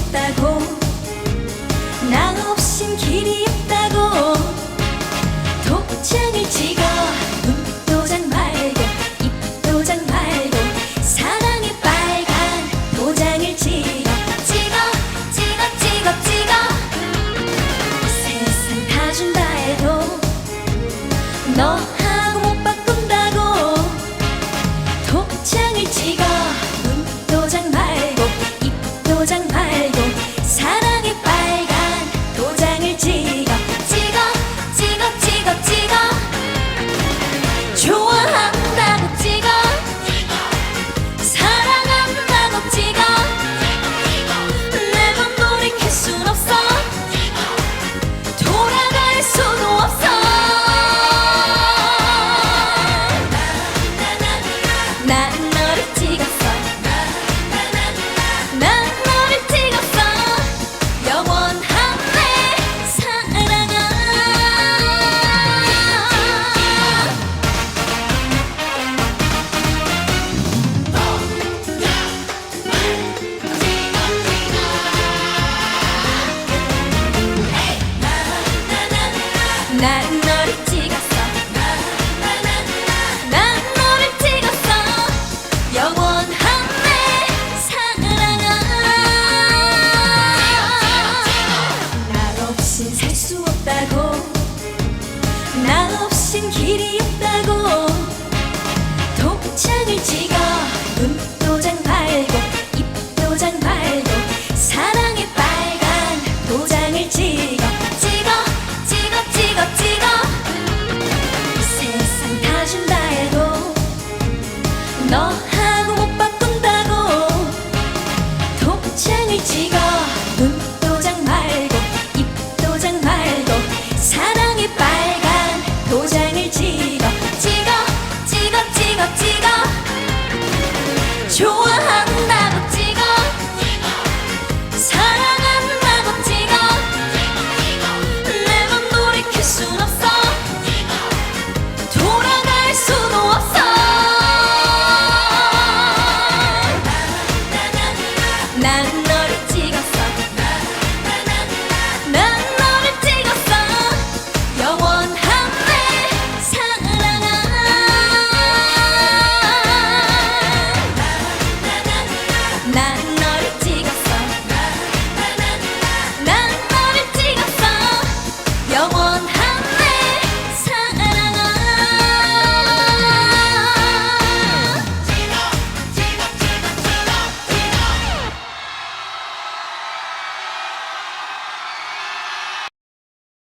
없다고. 나 없인 길이 난 너를 찍었어. 난 너를 찍었어. 영원한 내 사랑아 나. 없인 살 수 없다고. 나 없인 길이 표정이 빨간 도장을 찍어 찍어 찍어 찍어 찍어. 좋은